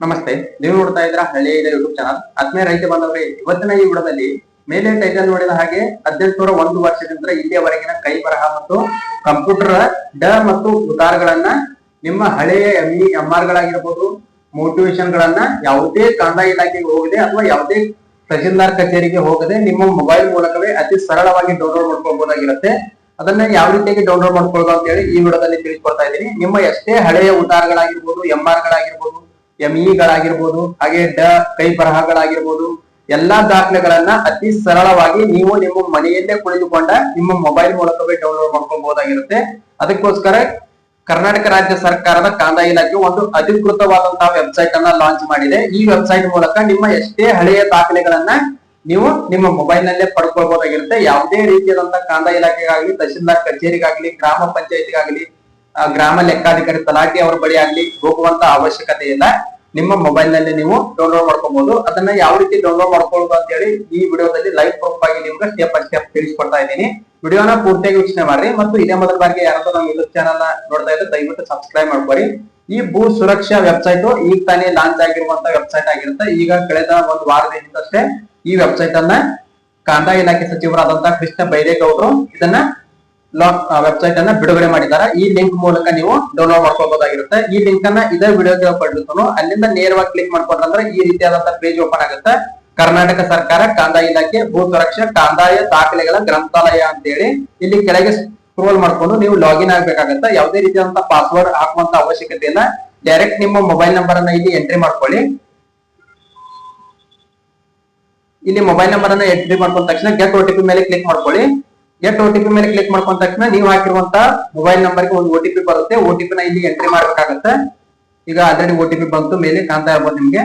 ನಮಸ್ತೆ. ನೀವು ನೋಡ್ತಾ ಇದ್ರ ಇದೆ ಯೂಟ್ಯೂಬ್ ಚಾನಲ್ ಆತ್ಮೀಯ ರೈತ ಬಾಂಧವರೇ, ಇವತ್ತಿನ ಈ ವಿಡದಲ್ಲಿ ಮೇಲೆ ಟೈಟಲ್ ನೋಡಿದ ಹಾಗೆ ಹದಿನೆಂಟು ನೂರ ಒಂದು ವರ್ಷದಿಂದ ಇಲ್ಲಿಯವರೆಗಿನ ಕೈ ಬರಹ ಮತ್ತು ಕಂಪ್ಯೂಟರ್ ಡ ಮತ್ತು ಉತಾರಗಳನ್ನ ನಿಮ್ಮ ಹಳೆಯ ಎಂ ಇ ಎಂ ಆರ್ ಗಳಾಗಿರ್ಬೋದು ಮೋಟಿವೇಶನ್ ಗಳನ್ನ ಯಾವುದೇ ಕಂದಾಯ ಇಲಾಖೆಗೆ ಹೋಗದೆ ಅಥವಾ ಯಾವುದೇ ತಹಸೀಲ್ದಾರ್ ಕಚೇರಿಗೆ ಹೋಗದೆ ನಿಮ್ಮ ಮೊಬೈಲ್ ಮೂಲಕವೇ ಅತಿ ಸರಳವಾಗಿ ಡೌನ್ಲೋಡ್ ಮಾಡ್ಕೊಳ್ಬಹುದಾಗಿರುತ್ತೆ ಅದನ್ನ ಯಾವ ರೀತಿಯಾಗಿ ಡೌನ್ಲೋಡ್ ಮಾಡ್ಕೊಳ್ಳೋದು ಅಂತ ಹೇಳಿ ಈ ವಿಡಿಯೋದಲ್ಲಿ ತಿಳಿಸ್ಕೊಡ್ತಾ ಇದ್ದೀನಿ. ನಿಮ್ಮ ಎಷ್ಟೇ ಹಳೆಯ ಉತಾರಗಳಾಗಿರ್ಬೋದು ಎಂ ಆರ್ ಗಳಾಗಿರ್ಬೋದು ಎಂಇ ಇಗಳಾಗಿರ್ಬೋದು ಹಾಗೆ ಡ, ಕೈ ಬರಹಗಳಾಗಿರ್ಬೋದು, ಎಲ್ಲಾ ದಾಖಲೆಗಳನ್ನ ಅತಿ ಸರಳವಾಗಿ ನೀವು ನಿಮ್ಮ ಮನೆಯಲ್ಲೇ ಕುಳಿತುಕೊಂಡ ನಿಮ್ಮ ಮೊಬೈಲ್ ಮೂಲಕವೇ ಡೌನ್ಲೋಡ್ ಮಾಡ್ಕೊಬಹುದಾಗಿರುತ್ತೆ ಅದಕ್ಕೋಸ್ಕರ ಕರ್ನಾಟಕ ರಾಜ್ಯ ಸರ್ಕಾರದ ಕಂದಾಯ ಇಲಾಖೆ ಒಂದು ಅಧಿಕೃತವಾದಂತಹ ವೆಬ್ಸೈಟ್ ಅನ್ನ ಲಾಂಚ್ ಮಾಡಿದೆ. ಈ ವೆಬ್ಸೈಟ್ ಮೂಲಕ ನಿಮ್ಮ ಎಷ್ಟೇ ಹಳೆಯ ದಾಖಲೆಗಳನ್ನ ನೀವು ನಿಮ್ಮ ಮೊಬೈಲ್ ನಲ್ಲೇ ಪಡ್ಕೊಳ್ಬಹುದಾಗಿರುತ್ತೆ. ಯಾವುದೇ ರೀತಿಯಾದಂತಹ ಕಂದಾಯ ಇಲಾಖೆಗಾಗ್ಲಿ ತಹಸೀಲ್ದಾರ್ ಕಚೇರಿಗಾಗ್ಲಿ, ಗ್ರಾಮ ಪಂಚಾಯತಿಗಾಗ್ಲಿ ಗ್ರಾಮ ಲೆಕ್ಕಾಧಿಕಾರಿ ತಲಾಟಿ ಅವರ ಬಳಿ ಆಗ್ಲಿ ಹೋಗುವಂತ ಅವಶ್ಯಕತೆ ಇಲ್ಲ. ನಿಮ್ಮ ಮೊಬೈಲ್ನಲ್ಲಿ ನೀವು ಡೌನ್ಲೋಡ್ ಮಾಡ್ಕೋಬಹುದು ಅದನ್ನ ಯಾವ ರೀತಿ ಡೌನ್ಲೋಡ್ ಮಾಡ್ಕೊಳ್ಳೋದು ಅಂತ ಹೇಳಿ ಈ ವಿಡಿಯೋದಲ್ಲಿ ಲೈವ್ ಪ್ರೂಫ್ ಆಗಿ ನಿಮ್ಗೆ ಸ್ಟೆಪ್ ಬೈ ಸ್ಟೆಪ್ ತಿಳಿಸ್ಕೊಡ್ತಾ ಇದ್ದೀನಿ. ವಿಡಿಯೋನ ಪೂರ್ತಿಯಾಗಿ ವೀಕ್ಷಣೆ ಮಾಡ್ರಿ ಮತ್ತು ಇದೇ ಮೊದಲ ಬಾರಿಗೆ ಯಾರಾದ್ರೂ ನಮ್ಮ ಯೂಟ್ಯೂಬ್ ಚಾನಲ್ ನೋಡ್ತಾ ಇದ್ರೆ ದಯವಿಟ್ಟು ಸಬ್ಸ್ಕ್ರೈಬ್ ಮಾಡ್ಕೊರಿ. ಈ ಭೂ ಸುರಕ್ಷಾ ವೆಬ್ಸೈಟ್ ಈಗ ತಾನೇ ಲಾಂಚ್ ಆಗಿರುವಂತ ವೆಬ್ಸೈಟ್ ಆಗಿರುತ್ತೆ. ಈಗ ಕಳೆದ ಒಂದು ವಾರದ ಹಿಂದಷ್ಟೇ ಈ ವೆಬ್ಸೈಟ್ ಅನ್ನ ಕಂದಾಯ ಇಲಾಖೆ ಸಚಿವರಾದಂತಹ ಕೃಷ್ಣ ಬೈರೇಗೌಡರು ಇದನ್ನ ವೆಬ್ಸೈಟ್ ಅನ್ನ ಬಿಡುಗಡೆ ಮಾಡಿದ್ದಾರೆ ಈ ಲಿಂಕ್ ಮೂಲಕ ನೀವು ಡೌನ್ಲೋಡ್ ಮಾಡ್ಕೋಬಹುದಾಗಿರುತ್ತೆ ಈ ಲಿಂಕ್ ಅನ್ನ ಇದೇ ವಿಡಿಯೋ ಪಡೆದು ಅಲ್ಲಿಂದ ನೇರವಾಗಿ ಕ್ಲಿಕ್ ಮಾಡ್ಕೊಂಡ್ರೆ ಈ ರೀತಿಯಾದಂತಹ ಪೇಜ್ ಓಪನ್ ಆಗುತ್ತೆ. ಕರ್ನಾಟಕ ಸರ್ಕಾರ ಕಂದಾಯ ಇಲಾಖೆ, ಭೂ ಸುರಕ್ಷೆ, ಕಂದಾಯ ದಾಖಲೆಗಳ ಗ್ರಂಥಾಲಯ ಅಂತ ಹೇಳಿ ಇಲ್ಲಿ ಕೆಳಗೆ ಸ್ಕ್ರೋಲ್ ಮಾಡ್ಕೊಂಡು ನೀವು ಲಾಗಿನ್ ಆಗ್ಬೇಕಾಗತ್ತೆ. ಯಾವುದೇ ರೀತಿಯಾದಂತಹ ಪಾಸ್ವರ್ಡ್ ಹಾಕುವಂತ ಅವಶ್ಯಕತೆ ಇಲ್ಲ ಡೈರೆಕ್ಟ್ ನಿಮ್ಮ ಮೊಬೈಲ್ ನಂಬರ್ ಅನ್ನ ಇಲ್ಲಿ ಎಂಟ್ರಿ ಮಾಡ್ಕೊಳ್ಳಿ. ಇಲ್ಲಿ ಮೊಬೈಲ್ ನಂಬರ್ ಅನ್ನ ಎಂಟ್ರಿ ಮಾಡ್ಕೊಂಡ ತಕ್ಷಣ ಗೆಟ್ ಒ ಮೇಲೆ ಕ್ಲಿಕ್ ಮಾಡ್ಕೊಳ್ಳಿ. ಗೆಟ್ ಓಟಿಪಿ ಮೇಲೆ ಕ್ಲಿಕ್ ಮಾಡ್ಕೊಂಡ ತಕ್ಷಣ ನೀವು ಹಾಕಿರುವಂತ ಮೊಬೈಲ್ ನಂಬರ್ಗೆ ಒಂದು ಓಟಿಪಿ ಬರುತ್ತೆ. ಟಿ ನ ಇಲ್ಲಿ ಎಂಟ್ರಿ ಮಾಡ್ಬೇಕಾಗತ್ತೆ. ಈಗ ಆಲ್ರೆಡಿ ಓಟಿಪಿ ಬಂತು, ಮೇಲೆ ಕಾಣ್ತಾ ಇರ್ಬೋದು ನಿಮ್ಗೆ.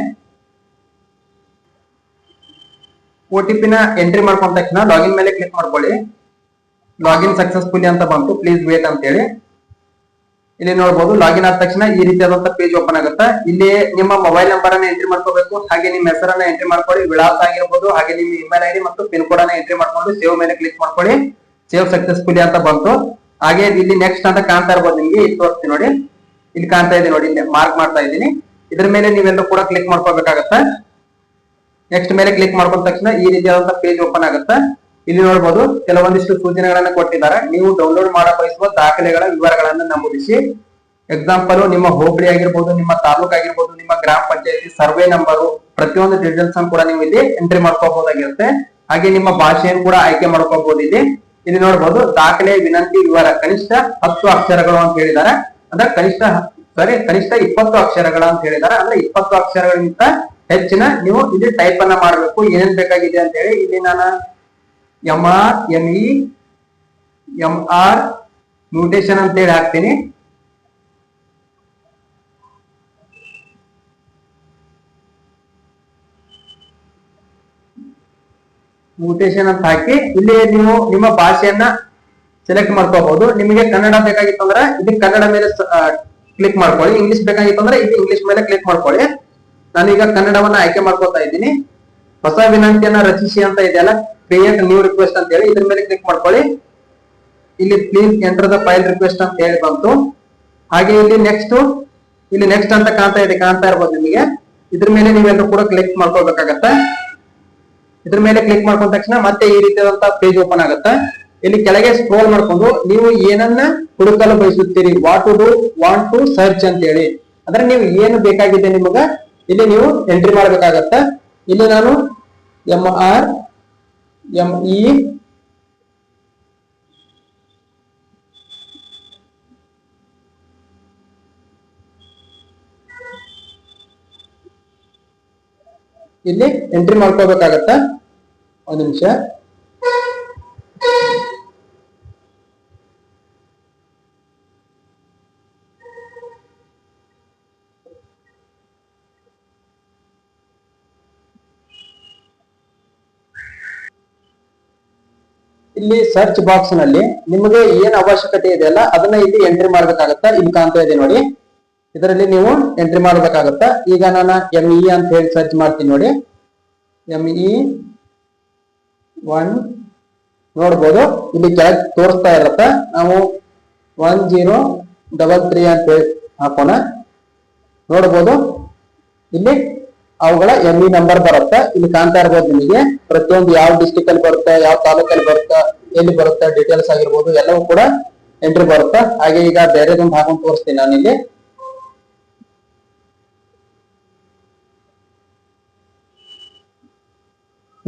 ಟಿ ನ ಎಂಟ್ರಿ ಮಾಡ್ಕೊಂಡ ತಕ್ಷಣ ಲಾಗಿನ್ ಮೇಲೆ ಕ್ಲಿಕ್ ಮಾಡ್ಕೊಳ್ಳಿ. ಲಾಗಿನ್ ಸಕ್ಸಸ್ಫುಲಿ ಅಂತ ಬಂತು. ಪ್ಲೀಸ್ ವೇಟ್ ಅಂತ ಹೇಳಿ ಇಲ್ಲಿ ನೋಡಬಹುದು ಲಾಗಿನ್ ಆದ ತಕ್ಷಣ ಈ ರೀತಿಯಾದಂತ ಪೇಜ್ ಓಪನ್ ಆಗುತ್ತೆ. ಇಲ್ಲಿ ನಿಮ್ಮ ಮೊಬೈಲ್ ನಂಬರ್ ಅನ್ನ ಎಂಟ್ರಿ ಮಾಡ್ಕೋಬೇಕು. ಹಾಗೆ ನಿಮ್ಮ ಹೆಸರನ್ನ ಎಂಟ್ರಿ ಮಾಡ್ಕೊಳ್ಳಿ. ವಿಳಾಸ ಆಗಿರ್ಬೋದು, ಹಾಗೆ ನಿಮ್ಮ ಇಮೇಲ್ ಐಡಿ ಮತ್ತು ಪಿನ್ ಕೋಡ್ ಅನ್ನ ಎಂಟ್ರಿ ಮಾಡ್ಕೊಂಡು ಸೇವ್ ಮೇಲೆ ಕ್ಲಿಕ್ ಮಾಡ್ಕೊಳ್ಳಿ. ಸೇವ್ ಸಕ್ಸಸ್ಫುಲಿ ಅಂತ ಬಂತು. ಹಾಗೆ ಇಲ್ಲಿ ನೆಕ್ಸ್ಟ್ ಅಂತ ಕಾಣ್ತಾ ಇರ್ಬೋದು ನಿಮ್ಗೆ, ಇಲ್ಲಿ ತೋರಿಸ್ತೀನಿ ನೋಡಿ. ಇಲ್ಲಿ ಕಾಣ್ತಾ ಇದೆ ನೋಡಿ, ಇಲ್ಲಿ ಮಾರ್ಕ್ ಮಾಡ್ತಾ ಇದ್ದೀನಿ. ಇದ್ರ ಮೇಲೆ ನೀವೆಲ್ಲರೂ ಕೂಡ ಕ್ಲಿಕ್ ಮಾಡ್ಕೋಬೇಕಾಗತ್ತೆ. ನೆಕ್ಸ್ಟ್ ಮೇಲೆ ಕ್ಲಿಕ್ ಮಾಡ್ಕೊಂಡ ತಕ್ಷಣ ಈ ರೀತಿಯಾದಂತಹ ಪೇಜ್ ಓಪನ್ ಆಗುತ್ತೆ. ಇಲ್ಲಿ ನೋಡಬಹುದು ಕೆಲವೊಂದಿಷ್ಟು ಸೂಚನೆಗಳನ್ನ ಕೊಟ್ಟಿದ್ದಾರೆ. ನೀವು ಡೌನ್ಲೋಡ್ ಮಾಡ ಬಯಸುವ ದಾಖಲೆಗಳ ವಿವರಗಳನ್ನ ನಮೂದಿಸಿ. ಎಕ್ಸಾಂಪಲ್ ನಿಮ್ಮ ಹೋಬಳಿ ಆಗಿರ್ಬೋದು, ನಿಮ್ಮ ತಾಲೂಕ್ ಆಗಿರ್ಬೋದು, ನಿಮ್ಮ ಗ್ರಾಮ ಪಂಚಾಯತಿ ಸರ್ವೆ ನಂಬರು ಪ್ರತಿಯೊಂದು ಡೀಟೇಲ್ಸ್ ಕೂಡ ನೀವು ಇಲ್ಲಿ ಎಂಟ್ರಿ ಮಾಡ್ಕೋಬಹುದಾಗಿರುತ್ತೆ. ಹಾಗೆ ನಿಮ್ಮ ಭಾಷೆಯನ್ನು ಕೂಡ ಆಯ್ಕೆ ಮಾಡ್ಕೋಬಹುದು ಇಲ್ಲಿ ಇಲ್ಲಿ ನೋಡ್ಬೋದು, ದಾಖಲೆ, ವಿನಂತಿ, ವಿವರ, ಕನಿಷ್ಠ ಹತ್ತು ಅಕ್ಷರಗಳು ಅಂತ ಹೇಳಿದ್ದಾರೆ. ಅಂದ್ರೆ ಕನಿಷ್ಠ ಸಾರಿ ಕನಿಷ್ಠ ಇಪ್ಪತ್ತು ಅಕ್ಷರಗಳ ಅಂತ ಹೇಳಿದ್ದಾರೆ. ಅಂದ್ರೆ ಇಪ್ಪತ್ತು ಅಕ್ಷರಗಳಿಗಿಂತ ಹೆಚ್ಚಿನ ನೀವು ಇಲ್ಲಿ ಟೈಪ್ ಅನ್ನ ಮಾಡಬೇಕು. ಏನೇನ್ ಬೇಕಾಗಿದೆ ಅಂತ ಹೇಳಿ ಇಲ್ಲಿ ನಾನು M R M E M R mutation ಅಂತ ಹೇಳಿ ಹಾಕ್ತೀನಿ. ಮ್ಯೂಟೇಶನ್ ಅಂತ ಹಾಕಿ ಇಲ್ಲಿ ನೀವು ನಿಮ್ಮ ಭಾಷೆಯನ್ನ ಸೆಲೆಕ್ಟ್ ಮಾಡ್ಕೋಬಹುದು. ನಿಮಗೆ ಕನ್ನಡ ಬೇಕಾಗಿತ್ತು ಅಂದ್ರೆ ಇಲ್ಲಿ ಕನ್ನಡ ಮೇಲೆ ಕ್ಲಿಕ್ ಮಾಡ್ಕೊಳ್ಳಿ. ಇಂಗ್ಲಿಷ್ ಬೇಕಾಗಿತ್ತು ಅಂದ್ರೆ ಇಲ್ಲಿ ಇಂಗ್ಲಿಷ್ ಮೇಲೆ ಕ್ಲಿಕ್ ಮಾಡ್ಕೊಳ್ಳಿ. ನಾನೀಗ ಕನ್ನಡವನ್ನ ಆಯ್ಕೆ ಮಾಡ್ಕೋತಾ ಇದ್ದೀನಿ. ಹೊಸ ವಿನಂತಿಯನ್ನ ರಚಿಸಿ ಅಂತ ಇದೆಯಲ್ಲ? ಕ್ರಿಯೇಟ್ ನ್ಯೂ ರಿಕ್ವೆಸ್ಟ್ ಅಂತ ಹೇಳಿ ಇದ್ರ ಮೇಲೆ ಕ್ಲಿಕ್ ಮಾಡ್ಕೊಳ್ಳಿ. ಇಲ್ಲಿ please enter the file request ಅಂತ ಹೇಳಿ ಬಂತು. ಹಾಗೆ ಇಲ್ಲಿ ನೆಕ್ಸ್ಟ್ ಇಲ್ಲಿ ನೆಕ್ಸ್ಟ್ ಅಂತ ಕಾಣ್ತಾ ಇದೆ, ಕಾಣ್ತಾ ಇರ್ಬೋದು ನಿಮಗೆ. ಇದ್ರ ಮೇಲೆ ನೀವೆಲ್ಲರೂ ಕೂಡ ಕ್ಲಿಕ್ ಮಾಡ್ಕೋಬೇಕಾಗತ್ತೆ ಇದ್ರ ಮೇಲೆ ಕ್ಲಿಕ್ ಮಾಡ್ಕೊಂಡ ತಕ್ಷಣ ಮತ್ತೆ ಈ ರೀತಿಯಾದಂತಹ ಪೇಜ್ ಓಪನ್ ಆಗುತ್ತೆ. ಇಲ್ಲಿ ಕೆಳಗೆ ಸ್ಕ್ರೋಲ್ ಮಾಡ್ಕೊಂಡು ನೀವು ಏನನ್ನ ಹುಡುಕಲು ಬಯಸುತ್ತೀರಿ what to do want to search ಅಂತ ಹೇಳಿ ಅಂದ್ರೆ ನೀವು ಏನು ಬೇಕಾಗಿದೆ ನಿಮಗ, ಇಲ್ಲಿ ನೀವು ಎಂಟ್ರಿ ಮಾಡ್ಬೇಕಾಗತ್ತ. ಇಲ್ಲಿ ನಾನು ಎಂ ಆರ್ ಎಂ ಇ ಇಲ್ಲಿ ಎಂಟ್ರಿ ಮಾಡ್ಕೋಬೇಕಾಗತ್ತ ಒಂದ್ ನಿಮಿಷ. ಇಲ್ಲಿ ಸರ್ಚ್ ಬಾಕ್ಸ್ನಲ್ಲಿ ನಿಮಗೆ ಏನ್ ಅವಶ್ಯಕತೆ ಇದೆಯಲ್ಲ ಅದನ್ನ ಇಲ್ಲಿ ಎಂಟ್ರಿ ಮಾಡ್ಬೇಕಾಗತ್ತ. ಇಲ್ಲಿ ಕಾಣ್ತಾ ಇದೆ ನೋಡಿ. ಇದರಲ್ಲಿ ನೀವು ಎಂಟ್ರಿ ಮಾಡಬೇಕಾಗತ್ತ? ಈಗ ನಾನು ಎಂ ಇ ಅಂತ ಹೇಳಿ ಸರ್ಚ್ ಮಾಡ್ತೀನಿ ನೋಡಿ. ಎಂ ಇ ಒನ್ ನೋಡ್ಬೋದು. ಇಲ್ಲಿ ಕೆಳಗೆ ತೋರಿಸ್ತಾ ಇರತ್ತ? ನಾವು ಒನ್ ಜೀರೋ ಡಬಲ್ ತ್ರೀ ಅಂತ ಹೇಳಿ ಹಾಕೋಣ. ನೋಡ್ಬೋದು. ಇಲ್ಲಿ ಅವುಗಳ ಎಂ ಇ ನಂಬರ್ ಬರುತ್ತೆ? ಇಲ್ಲಿ ಕಾಣ್ತಾ ಇರ್ಬೋದು ನಿಮಗೆ. ಪ್ರತಿಯೊಂದು ಯಾವ ಡಿಸ್ಟಿಕ್ ಅಲ್ಲಿ ಬರುತ್ತೆ, ಯಾವ ತಾಲೂಕಲ್ಲಿ ಬರುತ್ತೆ, ಎಲ್ಲಿ ಬರುತ್ತೆ ಡೀಟೇಲ್ಸ್ ಆಗಿರ್ಬೋದು, ಎಲ್ಲವೂ ಕೂಡ ಎಂಟ್ರಿ ಬರುತ್ತೆ? ಹಾಗೆ ಈಗ ಬೇರೆದೊಂದು ಹಾಕೊಂಡು ತೋರಿಸ್ತೀನಿ ನಾನು ಇಲ್ಲಿ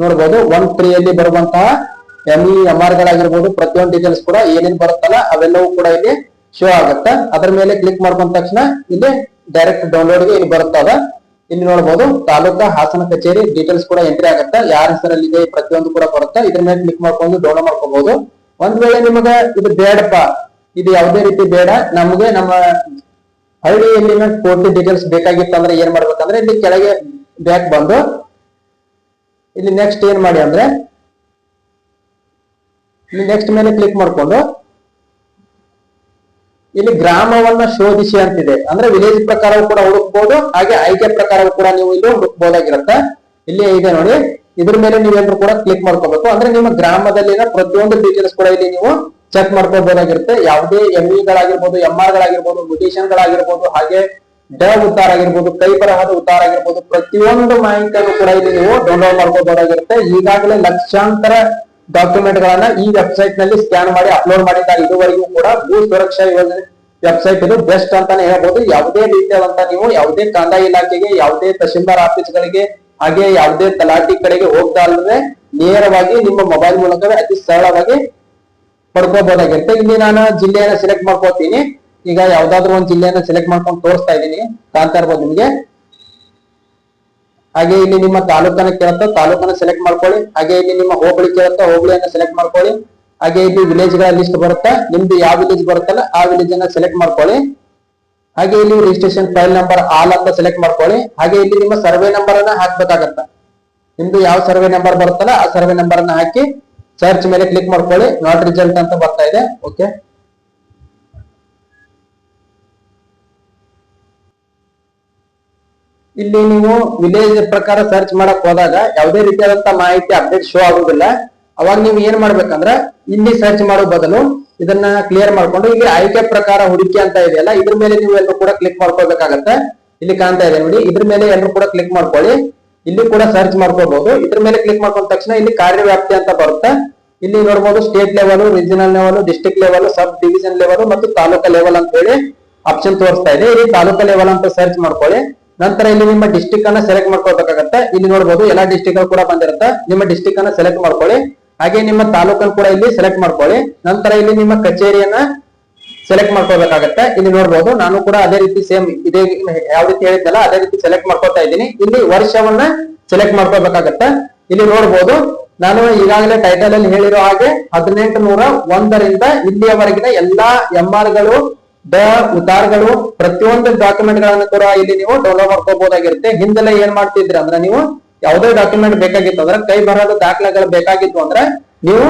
ನೋಡ್ಬೋದು ಒನ್ ತ್ರೀ ಅಲ್ಲಿ ಬರುವಂತಹ ಎಂ ಇ ಎಂ ಆರ್ ಗಳಾಗಿರ್ಬೋದು, ಪ್ರತಿಯೊಂದು ಡೀಟೇಲ್ಸ್ ಕೂಡ ಏನೇನ್ ಬರುತ್ತಲ್ಲ ಅವೆಲ್ಲವೂ ಕೂಡ ಇಲ್ಲಿ ಶೋ ಆಗುತ್ತೆ. ಅದರ ಮೇಲೆ ಕ್ಲಿಕ್ ಮಾಡ್ಕೊಂಡ ತಕ್ಷಣ ಇಲ್ಲಿ ಡೈರೆಕ್ಟ್ ಡೌನ್ಲೋಡ್ಗೆ ಇಲ್ಲಿ ಬರುತ್ತದ ಇಲ್ಲಿ ನೋಡಬಹುದು ತಾಲೂಕಾ ಹಾಸನ ಕಚೇರಿ ಡೀಟೇಲ್ಸ್ ಕೂಡ ಎಂಟ್ರಿ ಆಗುತ್ತೆ. ಯಾರ ಹೆಸರಲ್ಲಿ ಇದೆ ಪ್ರತಿಯೊಂದು ಕೂಡ ಬರುತ್ತೆ. ಇದ್ರ ಮೇಲೆ ಕ್ಲಿಕ್ ಮಾಡ್ಕೊಂಡು ಡೌನ್ಲೋಡ್ ಮಾಡ್ಕೋಬಹುದು ಒಂದ್ ವೇಳೆ ನಿಮಗೆ ಇದು ಬೇಡಪ್ಪ, ಇದು ಯಾವುದೇ ರೀತಿ ಬೇಡ, ನಮಗೆ ನಮ್ಮ ಹಳ್ಳಿಯಲ್ಲಿನ ಪೂರ್ತಿ ಡೀಟೇಲ್ಸ್ ಬೇಕಾಗಿತ್ತು ಅಂದ್ರೆ ಏನ್ ಮಾಡ್ಬೇಕಂದ್ರೆ ಇಲ್ಲಿ ಕೆಳಗೆ ಬ್ಯಾಕ್ ಬಂದು ಇಲ್ಲಿ ನೆಕ್ಸ್ಟ್ ಏನ್ ಮಾಡಿ ಅಂದ್ರೆ, ಇಲ್ಲಿ ನೆಕ್ಸ್ಟ್ ಮೇಲೆ ಕ್ಲಿಕ್ ಮಾಡ್ಕೊಂಡು, ಇಲ್ಲಿ ಗ್ರಾಮವನ್ನ ಶೋಧಿಸಿ ಅಂತಿದೆ. ಅಂದ್ರೆ ವಿಲೇಜ್ ಪ್ರಕಾರವೂ ಕೂಡ ಹುಡುಕ್ಬಹುದು ಹಾಗೆ ಆಯ್ಕೆ ಪ್ರಕಾರವೂ ಕೂಡ ನೀವು ಇಲ್ಲಿ ಹುಡುಕ್ಬೋದಾಗಿರುತ್ತೆ. ಇಲ್ಲಿ ಇದೆ ನೋಡಿ, ಇದ್ರ ಮೇಲೆ ನೀವೇನು ಕೂಡ ಕ್ಲಿಕ್ ಮಾಡ್ಕೋಬೇಕು. ಅಂದ್ರೆ ನಿಮ್ಮ ಗ್ರಾಮದಲ್ಲಿನ ಪ್ರತಿಯೊಂದು ಡೀಟೇಲ್ಸ್ ಕೂಡ ಇಲ್ಲಿ ನೀವು ಚೆಕ್ ಮಾಡ್ಕೋಬಹುದಾಗಿರುತ್ತೆ ಯಾವುದೇ ಎಂಇಗಳಾಗಿರ್ಬೋದು ಎಂಆರ್ ಆರ್ ಗಳಾಗಿರ್ಬೋದು ಮ್ಯೂಟೇಶನ್ ಗಳಾಗಿರ್ಬೋದು, ಹಾಗೆ ಡ ಉತ್ತಾರ ಆಗಿರ್ಬೋದು ಕೈ ಬರಹದ ಉತ್ತಾರ ಆಗಿರ್ಬೋದು, ಪ್ರತಿಯೊಂದು ಮಾಹಿತಿಯನ್ನು ಕೂಡ ಇಲ್ಲಿ ನೀವು ಡೌನ್ಲೋಡ್ ಮಾಡ್ಕೋಬಹುದಾಗಿರುತ್ತೆ ಈಗಾಗಲೇ ಲಕ್ಷಾಂತರ ಡಾಕ್ಯುಮೆಂಟ್ ಗಳನ್ನ ಈ ವೆಬ್ಸೈಟ್ನಲ್ಲಿ ಸ್ಕ್ಯಾನ್ ಮಾಡಿ ಅಪ್ಲೋಡ್ ಮಾಡಿದ್ದಾರೆ ಇದುವರೆಗೂ ಕೂಡ ಭೂ ಸುರಕ್ಷಾ ಯೋಜನೆ ವೆಬ್ಸೈಟ್ ಇದು ಬೆಸ್ಟ್ ಅಂತಾನೆ ಹೇಳ್ಬೋದು. ಯಾವುದೇ ರೀತಿಯಾದಂತ ನೀವು ಯಾವುದೇ ಕಂದಾಯ ಇಲಾಖೆಗೆ, ಯಾವುದೇ ತಹಶೀಲ್ದಾರ್ ಆಫೀಸ್ಗಳಿಗೆ, ಹಾಗೆ ಯಾವುದೇ ತಲಾಟಿ ಕಡೆಗೆ ಹೋಗ್ತಾ ಅಲ್ಲದೆ ನೇರವಾಗಿ ನಿಮ್ಮ ಮೊಬೈಲ್ ಮೂಲಕವೇ ಅತಿ ಸರಳವಾಗಿ ಪಡ್ಕೋಬಹುದಾಗಿರುತ್ತೆ ಇಲ್ಲಿ ನಾನು ಜಿಲ್ಲೆಯನ್ನ ಸೆಲೆಕ್ಟ್ ಮಾಡ್ಕೋತೀನಿ ಈಗ ಯಾವ್ದಾದ್ರು ಒಂದು ಜಿಲ್ಲೆಯನ್ನ ಸೆಲೆಕ್ಟ್ ಮಾಡ್ಕೊಂಡು ತೋರಿಸ್ತಾ ಇದ್ದೀನಿ. ಕಾಣ್ತಾ ಇರ್ಬೋದು ನಿಮ್ಗೆ? ಹಾಗೆ ಇಲ್ಲಿ ನಿಮ್ಮ ತಾಲೂಕನ್ನ ಕೇಳುತ್ತಾ. ತಾಲೂಕನ್ನ ಸೆಲೆಕ್ಟ್ ಮಾಡ್ಕೊಳ್ಳಿ. ಹಾಗೆ ಇಲ್ಲಿ ನಿಮ್ಮ ಹೋಬಳಿ ಕೇಳುತ್ತಾ. ಹೋಬಳಿಯನ್ನ ಸೆಲೆಕ್ಟ್ ಮಾಡ್ಕೊಳ್ಳಿ. ಹಾಗೆ ಇಲ್ಲಿ ವಿಲೇಜ್ಗಳ ಲಿಸ್ಟ್ ಬರುತ್ತೆ. ನಿಮ್ದು ಯಾವ ವಿಲೇಜ್ ಬರುತ್ತಲ್ಲ ಆ ವಿಲೇಜ್ ಅನ್ನ ಸೆಲೆಕ್ಟ್ ಮಾಡ್ಕೊಳ್ಳಿ. ಹಾಗೆ ಇಲ್ಲಿ ರಿಜಿಸ್ಟ್ರೇಷನ್ ಫೈಲ್ ನಂಬರ್ ಆಲ್ ಅಂತ ಸೆಲೆಕ್ಟ್ ಮಾಡ್ಕೊಳ್ಳಿ. ಹಾಗೆ ಇಲ್ಲಿ ನಿಮ್ಮ ಸರ್ವೆ ನಂಬರ್ ಅನ್ನ ಹಾಕ್ಬೇಕಾಗತ್ತ. ನಿಮ್ದು ಯಾವ ಸರ್ವೆ ನಂಬರ್ ಬರುತ್ತಲ್ಲ ಆ ಸರ್ವೆ ನಂಬರ್ ಅನ್ನ ಹಾಕಿ ಸರ್ಚ್ ಮೇಲೆ ಕ್ಲಿಕ್ ಮಾಡ್ಕೊಳ್ಳಿ. ನಾಟ್ ರಿಸಲ್ಟ್ ಅಂತ ಬರ್ತಾ ಇದೆ. ಓಕೆ ಇಲ್ಲಿ ನೀವು ವಿಲೇಜ್ ಪ್ರಕಾರ ಸರ್ಚ್ ಮಾಡಕ್ ಹೋದಾಗ ಯಾವುದೇ ರೀತಿಯಾದಂತ ಮಾಹಿತಿ ಅಪ್ಡೇಟ್ ಶೋ ಆಗುದಿಲ್ಲ. ಅವಾಗ ನೀವು ಏನ್ ಮಾಡ್ಬೇಕಂದ್ರ ಇಲ್ಲಿ ಸರ್ಚ್ ಮಾಡೋ ಬದಲು ಇದನ್ನ ಕ್ಲಿಯರ್ ಮಾಡ್ಕೊಂಡು ಇಲ್ಲಿ ಆಯ್ಕೆ ಪ್ರಕಾರ ಹುಡುಕಿ ಅಂತ ಇದೆಯಲ್ಲ, ಇದ್ರ ಮೇಲೆ ನೀವು ಎಲ್ಲರೂ ಕೂಡ ಕ್ಲಿಕ್ ಮಾಡ್ಕೊಳ್ಬೇಕಾಗತ್ತೆ. ಇಲ್ಲಿ ಕಾಣ್ತಾ ಇದೆ ನೋಡಿ, ಇದ್ರ ಮೇಲೆ ಎಲ್ಲರೂ ಕೂಡ ಕ್ಲಿಕ್ ಮಾಡ್ಕೊಳ್ಳಿ. ಇಲ್ಲಿ ಕೂಡ ಸರ್ಚ್ ಮಾಡ್ಕೋಬಹುದು ಇದ್ರ ಮೇಲೆ ಕ್ಲಿಕ್ ಮಾಡ್ಕೊಂಡ ತಕ್ಷಣ ಇಲ್ಲಿ ಕಾರ್ಯವ್ಯಾಪ್ತಿ ಅಂತ ಬರುತ್ತೆ. ಇಲ್ಲಿ ನೋಡಬಹುದು state level regional level district level sub division level ಮತ್ತು ತಾಲೂಕಾ ಲೆವೆಲ್ ಅಂತ ಹೇಳಿ ಆಪ್ಷನ್ ತೋರಿಸ್ತಾ ಇದೆ. ಇಲ್ಲಿ ತಾಲೂಕಾ ಲೆವೆಲ್ ಅಂತ ಸರ್ಚ್ ಮಾಡ್ಕೊಳ್ಳಿ. ನಂತರ ಇಲ್ಲಿ ನಿಮ್ಮ ಡಿಸ್ಟಿಕ್ ಅನ್ನ ಸೆಲೆಕ್ಟ್ ಮಾಡ್ಕೊಳ್ಬೇಕಾಗತ್ತೆ. ಇಲ್ಲಿ ನೋಡಬಹುದು ಎಲ್ಲಾ ಡಿಸ್ಟಿಕ್ ಕೂಡ ಬಂದಿರುತ್ತೆ. ನಿಮ್ಮ ಡಿಸ್ಟಿಕ್ ಅನ್ನ ಸೆಲೆಕ್ಟ್ ಮಾಡ್ಕೊಳ್ಳಿ. ಹಾಗೆ ನಿಮ್ಮ ತಾಲೂಕನ್ನು ಕೂಡ ಇಲ್ಲಿ ಸೆಲೆಕ್ಟ್ ಮಾಡ್ಕೊಳ್ಳಿ. ನಂತರ ಇಲ್ಲಿ ನಿಮ್ಮ ಕಚೇರಿಯನ್ನ ಸೆಲೆಕ್ಟ್ ಮಾಡ್ಕೋಬೇಕಾಗತ್ತೆ ಇಲ್ಲಿ ನೋಡಬಹುದು ನಾನು ಕೂಡ ಅದೇ ರೀತಿ ಸೇಮ್ ಇದೇ ಯಾವ ರೀತಿ ಹೇಳಿದ್ದಲ್ಲ, ಅದೇ ರೀತಿ ಸೆಲೆಕ್ಟ್ ಮಾಡ್ಕೊತಾ ಇದ್ದೀನಿ. ಇಲ್ಲಿ ವರ್ಷವನ್ನ ಸೆಲೆಕ್ಟ್ ಮಾಡ್ಕೋಬೇಕಾಗತ್ತೆ ಇಲ್ಲಿ ನೋಡಬಹುದು ನಾನು ಈಗಾಗಲೇ ಟೈಟಲ್ ಅಲ್ಲಿ ಹೇಳಿರೋ ಹಾಗೆ ಹದಿನೆಂಟು ನೂರ ಒಂದರಿಂದ ಇಲ್ಲಿಯವರೆಗಿನ ಎಲ್ಲಾ ಎಂ ಆರ್ಗಳು ದ ಉದಾರ್ಗಳು ಪ್ರತಿಯೊಂದು ಡಾಕ್ಯುಮೆಂಟ್ ಗಳನ್ನ ಕೂಡ ಇಲ್ಲಿ ನೀವು ಡೌನ್ಲೋಡ್ ಮಾಡ್ಕೋಬಹುದಾಗಿರುತ್ತೆ ಹಿಂದೆಲ್ಲ ಏನ್ ಮಾಡ್ತಿದ್ರಿ ಅಂದ್ರೆ ನೀವು ಯಾವುದೇ ಡಾಕ್ಯುಮೆಂಟ್ ಬೇಕಾಗಿತ್ತು. ಅಂದ್ರೆ ಕೈ ಬರಹದ ದಾಖಲೆಗಳು ಬೇಕಾಗಿತ್ತು ಅಂದ್ರೆ ನೀವು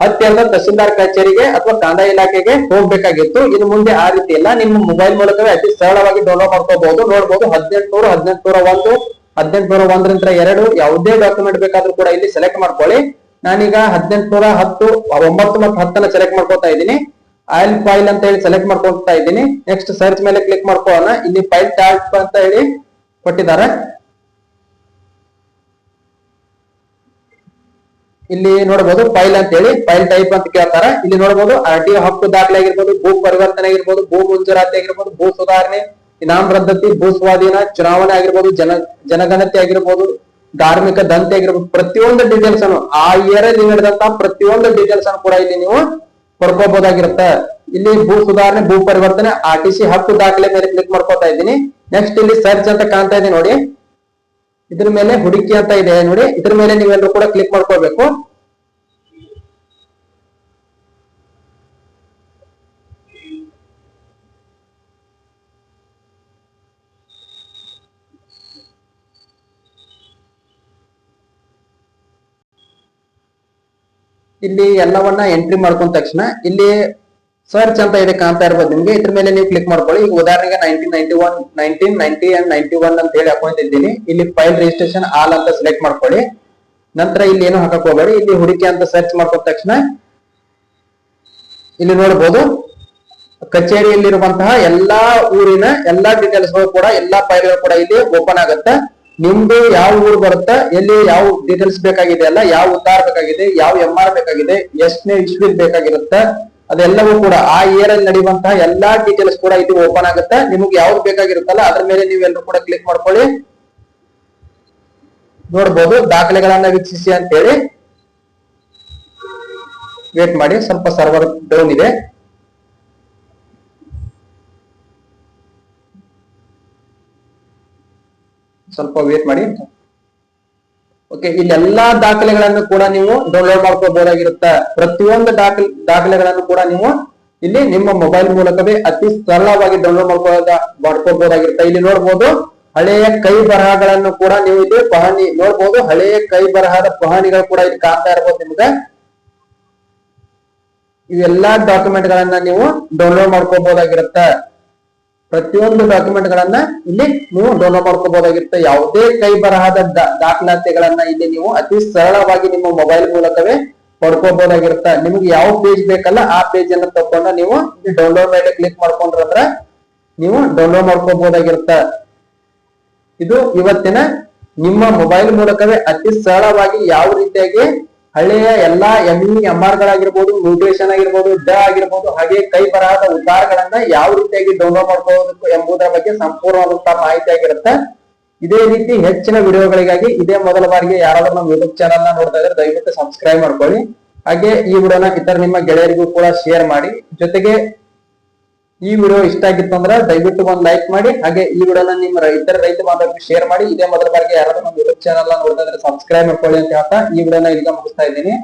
ಹತ್ತಿರದ ತಹಸೀಲ್ದಾರ್ ಕಚೇರಿಗೆ ಅಥವಾ ಕಂದಾಯ ಇಲಾಖೆಗೆ ಹೋಗ್ಬೇಕಾಗಿತ್ತು. ಇದು ಮುಂದೆ ಆ ರೀತಿ ಇಲ್ಲ. ನಿಮ್ಮ ಮೊಬೈಲ್ ಮೂಲಕವೇ ಅತಿ ಸರಳವಾಗಿ ಡೌನ್ಲೋಡ್ ಮಾಡ್ಕೋಬಹುದು ನೋಡಬಹುದು ಹದಿನೆಂಟುನೂರ ಹದಿನೆಂಟುನೂರ ಒಂದು, ಹದಿನೆಂಟುನೂರ ಒಂದರಿಂದ ಎರಡು ಯಾವುದೇ ಡಾಕ್ಯುಮೆಂಟ್ ಬೇಕಾದ್ರೂ ಕೂಡ ಇಲ್ಲಿ ಸೆಲೆಕ್ಟ್ ಮಾಡ್ಕೊಳ್ಳಿ. ನಾನೀಗ ಹದಿನೆಂಟುನೂರ ಹತ್ತು, ಒಂಬತ್ತು ಮತ್ತು ಹತ್ತನ್ನ ಸೆಲೆಕ್ಟ್ ಮಾಡ್ಕೊತಾ ಇದ್ದೀನಿ. ಆಯಿಲ್ ಫೈಲ್ ಅಂತ ಹೇಳಿ ಸೆಲೆಕ್ಟ್ ಮಾಡ್ಕೊತಾ ಇದ್ದೀನಿ. ನೆಕ್ಸ್ಟ್ ಸರ್ಚ್ ಮೇಲೆ ಕ್ಲಿಕ್ ಮಾಡ್ಕೊಳ್ಳೋಣ. ಇಲ್ಲಿ ಫೈಲ್ ಟೈಪ್ ಅಂತ ಹೇಳಿ ಕೊಟ್ಟಿದ್ದಾರೆ. ಇಲ್ಲಿ ನೋಡಬಹುದು ಫೈಲ್ ಅಂತ ಹೇಳಿ ಫೈಲ್ ಟೈಪ್ ಅಂತ ಕೇಳ್ತಾರೆ. ಇಲ್ಲಿ ನೋಡಬಹುದು ಆರ್ ಟಿ ಹಕ್ಕು ದಾಖಲೆ ಆಗಿರ್ಬೋದು, ಭೂ ಪರಿವರ್ತನೆ ಆಗಿರ್ಬೋದು, ಭೂ ಮಂಜೂರಾತಿ ಆಗಿರ್ಬೋದು, ಭೂ ಸುಧಾರಣೆ, ಇನಾಮ್ ರದ್ದತಿ, ಭೂ ಸ್ವಾಧೀನ, ಚುನಾವಣೆ ಆಗಿರ್ಬೋದು, ಜನ, ಜನಗಣತಿ ಆಗಿರ್ಬೋದು, ಧಾರ್ಮಿಕ ದಂತೆ ಆಗಿರ್ಬೋದು, ಪ್ರತಿಯೊಂದು ಡೀಟೇಲ್ಸ್ ಅನ್ನು, ಆ ಇಯರ್ ಅಲ್ಲಿ ನಡೆದಂತಹ ಪ್ರತಿಯೊಂದು ಡೀಟೇಲ್ಸ್ ಅನ್ನು ಕೂಡ ಇಲ್ಲಿ ನೀವು ಪಡ್ಕೋಬಹುದಾಗಿರುತ್ತೆ. ಇಲ್ಲಿ ಭೂ ಸುಧಾರಣೆ, ಭೂ ಪರಿವರ್ತನೆ ಆರ್ ಟಿ ಸಿ ಹಕ್ಕು ದಾಖಲೆ ಮೇಲೆ ಕ್ಲಿಕ್ ಮಾಡ್ಕೊತಾ ಇದ್ದೀನಿ. ನೆಕ್ಸ್ಟ್ ಇಲ್ಲಿ ಸರ್ಚ್ ಅಂತ ಕಾಣ್ತಾ ಇದೆ ನೋಡಿ. ಇದ್ರ ಮೇಲೆ ಹುಡುಕಿ ಅಂತ ಇದೆ ನೋಡಿ. ಇದ್ರ ಮೇಲೆ ನೀವೆಲ್ಲರೂ ಕೂಡ ಕ್ಲಿಕ್ ಮಾಡ್ಕೋಬೇಕು ಇಲ್ಲಿ ಎಲ್ಲವನ್ನ ಎಂಟ್ರಿ ಮಾಡ್ಕೊಂಡ ತಕ್ಷಣ ಇಲ್ಲಿ ಸರ್ಚ್ ಅಂತ ಇದೆ ಕಾಣ್ತಾ ಇರ್ಬೋದು ನಿಮ್ಗೆ. ಇದ್ರ ಮೇಲೆ ನೀವು ಕ್ಲಿಕ್ ಮಾಡ್ಕೊಳ್ಳಿ. ಈಗ ಉದಾಹರಣೆಗೆ nineteen ninety one nineteen ninety and ninety one ಅಂತ ಹೇಳಿ ಹಾಕೊಂಡಿದ್ದೀನಿ. ಇಲ್ಲಿ ಫೈಲ್ ರಿಜಿಸ್ಟ್ರೇಷನ್ ಆಲ್ ಅಂತ ಸೆಲೆಕ್ಟ್ ಮಾಡ್ಕೊಳ್ಳಿ. ನಂತರ ಇಲ್ಲಿ ಏನು ಹಾಕಕ್ ಹೋಗಬೇಡಿ. ಇಲ್ಲಿ ಹುಡುಕಿ ಅಂತ ಸರ್ಚ್ ಮಾಡ್ಕೊಂಡ ತಕ್ಷಣ ಇಲ್ಲಿ ನೋಡಬಹುದು ಕಚೇರಿಯಲ್ಲಿರುವಂತಹ ಎಲ್ಲಾ ಊರಿನ ಎಲ್ಲಾ ಡೀಟೇಲ್ಸ್ ಕೂಡ, ಎಲ್ಲಾ ಫೈಲ್ಗಳು ಕೂಡ ಇಲ್ಲಿ ಓಪನ್ ಆಗುತ್ತೆ. ನಿಮ್ದು ಯಾವ ಊರು ಬರುತ್ತೆ, ಎಲ್ಲಿ ಯಾವ ಡೀಟೇಲ್ಸ್ ಬೇಕಾಗಿದೆ ಅಲ್ಲ, ಯಾವ ಉದ್ದಾರ ಬೇಕಾಗಿದೆ, ಯಾವ ಎಂ ಆರ್ ಬೇಕಾಗಿದೆ, ಎಷ್ಟನೇ ಇಸ್ವಿ ಬೇಕಾಗಿರುತ್ತೆ, ಅದೆಲ್ಲವೂ ಕೂಡ ಆ ಇಯರ್ ಅಲ್ಲಿ ನಡೆಯುವಂತಹ ಎಲ್ಲಾ ಡೀಟೇಲ್ಸ್ ಕೂಡ ಇದು ಓಪನ್ ಆಗುತ್ತೆ. ನಿಮ್ಗೆ ಯಾವ್ದು ಬೇಕಾಗಿರುತ್ತಲ್ಲ, ಅದ್ರ ಮೇಲೆ ನೀವೆಲ್ಲರೂ ಕೂಡ ಕ್ಲಿಕ್ ಮಾಡ್ಕೊಳ್ಳಿ. ನೋಡ್ಬೋದು, ದಾಖಲೆಗಳನ್ನ ವೀಕ್ಷಿಸಿ ಅಂತ ಹೇಳಿ ವೇಟ್ ಮಾಡಿ, ಸ್ವಲ್ಪ ಸರ್ವರ್ ಡೌನ್ ಇದೆ. ಸ್ವಲ್ಪ ವೇಟ್ ಮಾಡಿ ಓಕೆ ಇಲ್ಲೆಲ್ಲಾ ದಾಖಲೆಗಳನ್ನು ಕೂಡ ನೀವು ಡೌನ್ಲೋಡ್ ಮಾಡ್ಕೋಬಹುದಾಗಿರುತ್ತೆ ಪ್ರತಿಯೊಂದು ದಾಖಲೆ, ದಾಖಲೆಗಳನ್ನು ಕೂಡ ನೀವು ಇಲ್ಲಿ ನಿಮ್ಮ ಮೊಬೈಲ್ ಮೂಲಕವೇ ಅತಿ ಸರಳವಾಗಿ ಡೌನ್ಲೋಡ್ ಮಾಡ್ಕೊಳ್ಳೋದ ಮಾಡ್ಕೋಬಹುದಾಗಿರುತ್ತೆ ಇಲ್ಲಿ ನೋಡ್ಬೋದು, ಹಳೆಯ ಕೈ ಬರಹಗಳನ್ನು ಕೂಡ ನೀವು ಇಲ್ಲಿ ಪಹಣಿ, ನೋಡ್ಬೋದು, ಹಳೆಯ ಕೈ ಬರಹದ ಪಹಣಿಗಳು ಕೂಡ ಇಲ್ಲಿ ಕಾಣ್ತಾ ಇರ್ಬೋದು ನಿಮ್ಗೆ. ಇವೆಲ್ಲಾ ಡಾಕ್ಯುಮೆಂಟ್ ಗಳನ್ನ ನೀವು ಡೌನ್ಲೋಡ್ ಮಾಡ್ಕೋಬಹುದಾಗಿರುತ್ತೆ ಪ್ರತಿಯೊಂದು ಡಾಕ್ಯುಮೆಂಟ್ ಗಳನ್ನ ಇಲ್ಲಿ ನೀವು ಡೌನ್ಲೋಡ್ ಮಾಡ್ಕೋಬಹುದಾಗಿರುತ್ತೆ ಯಾವುದೇ ಕೈ ಬರಹದ ದಾಖಲಾತಿಗಳನ್ನ ಇಲ್ಲಿ ನೀವು ಅತಿ ಸರಳವಾಗಿ ನಿಮ್ಮ ಮೊಬೈಲ್ ಮೂಲಕವೇ ಪಡ್ಕೋಬಹುದಾಗಿರುತ್ತೆ ನಿಮ್ಗೆ ಯಾವ ಪೇಜ್ ಬೇಕಲ್ಲ ಆ ಪೇಜ್ ಅನ್ನ ತಕೊಂಡು ನೀವು ಡೌನ್ಲೋಡ್ ಮೇಲೆ ಕ್ಲಿಕ್ ಮಾಡ್ಕೊಂಡ್ರಂದ್ರ ನೀವು ಡೌನ್ಲೋಡ್ ಮಾಡ್ಕೋಬಹುದಾಗಿರುತ್ತೆ ಇದು ಇವತ್ತಿನ ನಿಮ್ಮ ಮೊಬೈಲ್ ಮೂಲಕವೇ ಅತಿ ಸರಳವಾಗಿ ಯಾವ ರೀತಿಯಾಗಿ ಹಳೆಯ ಎಲ್ಲಾ ಎಂ ಎಂ ಆರ್ ಗಳಾಗಿರ್ಬೋದು ನ್ಯೂಟ್ರಿಷನ್ ಆಗಿರ್ಬೋದು ಡ ಆಗಿರ್ಬೋದು, ಹಾಗೆ ಕೈ ಬರಹದ ಉದ್ದಾರಗಳನ್ನ ಯಾವ ರೀತಿಯಾಗಿ ಡೌನ್ಲೋಡ್ ಮಾಡ್ಕೋಬೇಕು ಎಂಬುದರ ಬಗ್ಗೆ ಸಂಪೂರ್ಣವಾದಂತಹ ಮಾಹಿತಿ ಆಗಿರುತ್ತೆ. ಇದೇ ರೀತಿ ಹೆಚ್ಚಿನ ವಿಡಿಯೋಗಳಿಗಾಗಿ ಇದೇ ಮೊದಲ ಬಾರಿಗೆ ಯಾರಾದ್ರೂ ನಮ್ಮ ಯೂಟ್ಯೂಬ್ ಚಾನಲ್ನ ನೋಡ್ತಾ ಇದ್ರೆ ದಯವಿಟ್ಟು ಸಬ್ಸ್ಕ್ರೈಬ್ ಮಾಡ್ಕೊಳ್ಳಿ. ಹಾಗೆ ಈ ವಿಡಿಯೋನ ಇತರ ನಿಮ್ಮ ಗೆಳೆಯರಿಗೂ ಕೂಡ ಶೇರ್ ಮಾಡಿ. ಜೊತೆಗೆ ಈ ವಿಡಿಯೋ ಇಷ್ಟ ಆಗಿತ್ತು ಅಂದ್ರೆ ದಯವಿಟ್ಟು ಒಂದು ಲೈಕ್ ಮಾಡಿ, ಹಾಗೆ ಈ ವಿಡಿಯೋನ ನಿಮ್ಮ ರೈತರ ರೈತ ಬಾಂಧವರಿಗೆ ಶೇರ್ ಮಾಡಿ. ಇದೇ ಮೊದಲ ಬಾರಿಗೆ ಯಾರಾದ್ರೂ ನಮ್ಮ ಯೂಟ್ಯೂಬ್ ಚಾನಲ್ ನೋಡಿದ್ರೆ ಸಬ್ಸ್ಕ್ರೈಬ್ ಮಾಡ್ಕೊಳ್ಳಿ ಅಂತ ಹೇಳ್ತಾ ಈ ವಿಡಿಯೋನ ಈಗ ಮುಗಿಸ್ತಾ ಇದ್ದೀನಿ.